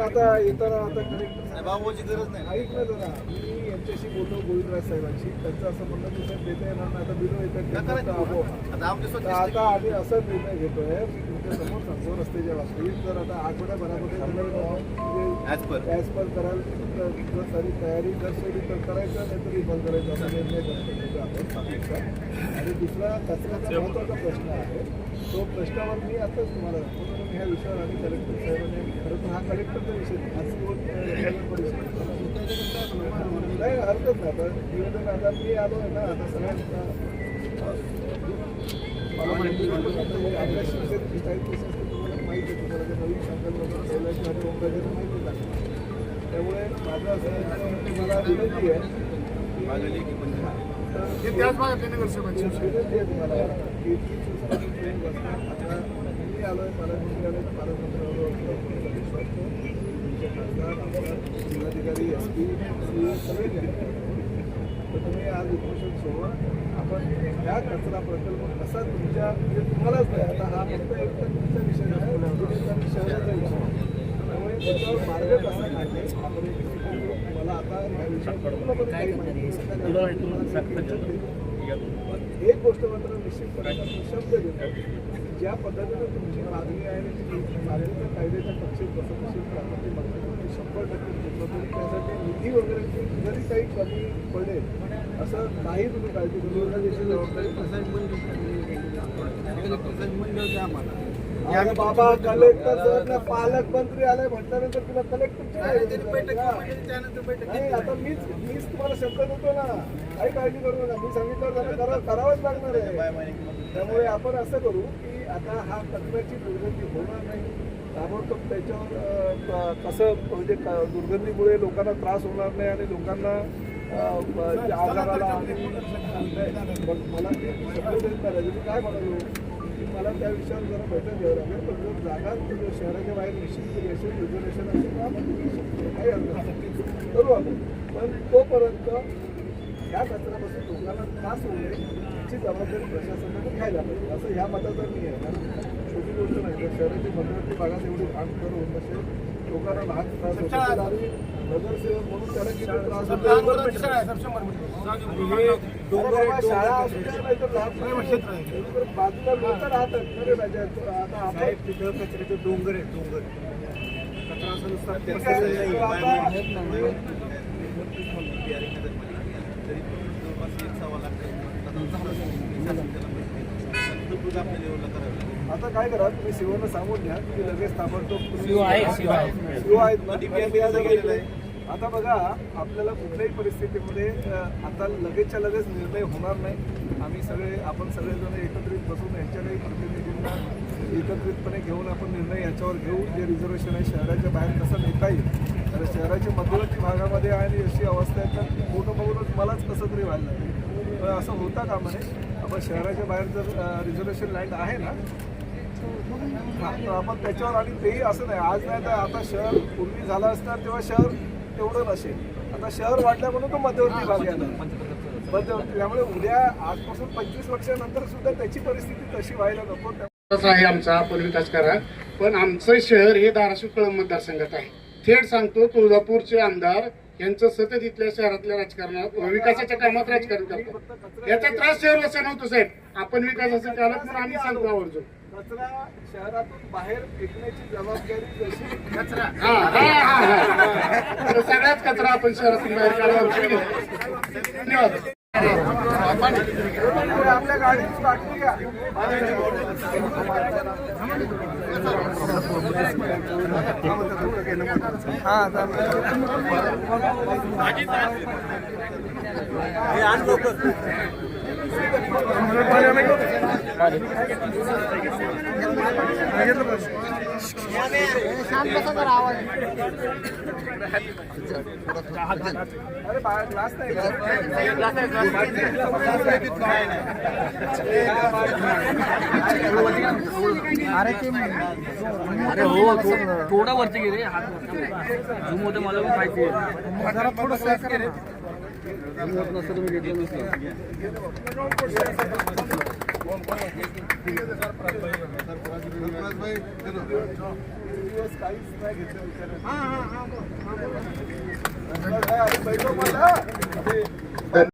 आता हा येताना आता भाऊची गरज नाही. ऐक ना जरा मी यांच्याशी बोललो गोविंदराज साहेबांशी. त्यांचं असं म्हणणं की साहेब देता येणार नाही. आता बिलो का येतात? आता आम्ही असा निर्णय घेतोय मी तुमच्यासमोर सांगतो रस्त्याच्या बाबतीत जर आता आठवड्याभरामध्ये म्हणजे ॲज पर कराल तर जर सारी तयारी जर सोडी तर करायचं नाही तर रिफंड करायचं असा निर्णय करतो आपण पाकिस्तान आणि दुसरा कचऱ्याचा महत्त्वाचा प्रश्न आहे तो प्रश्नावर मी आताच तुम्हाला सांगतो म्हणून ह्या विषयावर आम्ही कलेक्टर साहेबांनी खरं तर हा कलेक्टरचा विषय. हा नगर परिषदेचा नाही हरकत नाही. आता निवेदन आता मी आलो आहे ना आता सगळ्यांना. मला माहिती आहे, आपल्या काही केसेस तर तुम्हाला माहिती आहे तुम्हाला नवीन संकल्प वगैरे ठेवल्याची आणि ओमराजेला माहितीच आहे. त्यामुळे माझं असं आहे की मला विनंती आहे. त्याच आहे की मी आलोय मला विश्वास ठेवतो. तुमचे खासदार आमदार जिल्हाधिकारी एस पी जे. तर तुम्ही आज उपोषण सोडवा आपण ह्या कचरा प्रकल्प कसा तुमच्या म्हणजे तुम्हालाच नाही आता हा फक्त एक तर तुमचा विषय आणि शहराचा विषय आहे. त्यामुळे त्याच्यावर मार्ग कसा आपण. मला आता ह्या विषयावर पूर्णपणे काही माहिती नाही. तुम्हाला मी विचार देतो. पण एक गोष्ट मात्र निश्चितपणे शब्द देतो. ज्या पद्धतीनं तुमची मागणी आहे आणि ती मागणीच्या कायद्याच्या कक्षेत बसत असेल तर आपण ती मागणी तुमची शंभर टक्के घेतलं तरी त्यासाठी निधी वगैरे जरी काही कमी पडेल असं नाही तुम्ही काळजी करू त्याची जबाबदारी आम्हाला. बाबा कलेक्टर सर ना पालकमंत्री आले म्हटल्यानंतर तुला आहे? नाही आता मीच मीच तुम्हाला शब्द देतो ना. काही काळजी करू नका. मी सांगितलं करावंच लागणार आहे. त्यामुळे आपण असं करू की आता हा कचऱ्याची दुर्गंधी होणार नाही. ताबडतोब त्याच्यावर कसं म्हणजे दुर्गंधीमुळे लोकांना त्रास होणार नाही आणि लोकांना आजाराला मला काय म्हणालो? मला त्या विषयावर जरा बैठक घ्यावी लागेल पण जर जागा तुझ्या शहराच्या बाहेर निश्चित केली असेल रिझर्वेशन असेल तर आपण करू शकतो. काही हरकत करू आपण. पण तोपर्यंत ह्या कचऱ्यापासून लोकांना त्रास होऊ नये याची जबाबदारी प्रशासनाने घ्यायला पाहिजे. असं ह्या मताचा मी आहे. कारण छोटी गोष्ट नाही तर शहराची मध्यवर्ती भागात एवढी काम करून तसे लोकांना होत नगरसेवक म्हणून त्याला किती त्रास शाळा असू नाही तर लहान मुलं- तर बाजूला लोक राहतात. खरे आता आपण तिथं कचऱ्याचे डोंगर आहे डोंगर. कचरा असं नुसता जवळपास एक सव्वा लाख आपल्या लेवलला करावं लागेल. आता काय करा तुम्ही शिवांना सांगून द्या की लगेच ताबडतोब तुम्ही शिव आहे, शिव आहे. शिव आहेत ना? आता गेलेलं आहे. आता बघा आपल्याला कुठल्याही परिस्थितीमध्ये आता लगेचच्या लगेच निर्णय होणार नाही आम्ही सगळे आपण सगळेजण एकत्रित बसून यांच्याकडे प्रतिनिधींना एकत्रितपणे घेऊन आपण निर्णय याच्यावर घेऊ जे रिझर्वेशन आहे शहराच्या बाहेर कसं नेता येईल तर शहराच्या मध्यवर्ती भागामध्ये आणि अशी अवस्था आहे तर फोटो बघूनच मलाच कसं तरी व्हायला लागलं असं होता का म्हणे आपण शहराच्या बाहेर जर रिझर्वेशन लँड आहे ना आपण त्याच्यावर आणि तेही असं नाही. आज नाही तर आता शहर पूर्वी झालं असणार तेव्हा शहर तेवढं नसेल. आता शहर वाढल्या म्हणून तो मध्यवर्ती भाग यायला मध्यवर्ती त्यामुळे उद्या आजपासून पंचवीस वर्षानंतर सुद्धा त्याची परिस्थिती तशी व्हायला नको. आहे आमचा आपण करा पण आमचं शहर हे धाराशिव कळंब मतदारसंघात आहे. थेट सांगतो तुळजापूरचे आमदार यांचं सतत इथल्या शहरातल्या राजकारणात विकासाच्या कामात राजकारण करतात. याचा त्रास शहरवासियांना होतो साहेब. आपण विकासाचं केलं म्हणून आम्ही सांगतो आवर्जून. कचरा शहरातून बाहेर फेकण्याची जबाबदारी जशी कचरा. हा हा हा, हा सगळ्याच कचरा आपण शहरातून बाहेर काढावा आपल्या गाडीत टाकली का अरे बाहेर का? अरे हो थोडा वरती गेले हात झूम होते मला पण माहिती जरा. नसतं तुम्ही घेतलं नसतं दिवस काहीच नाही घेतलं विचारायचं. बैठो मला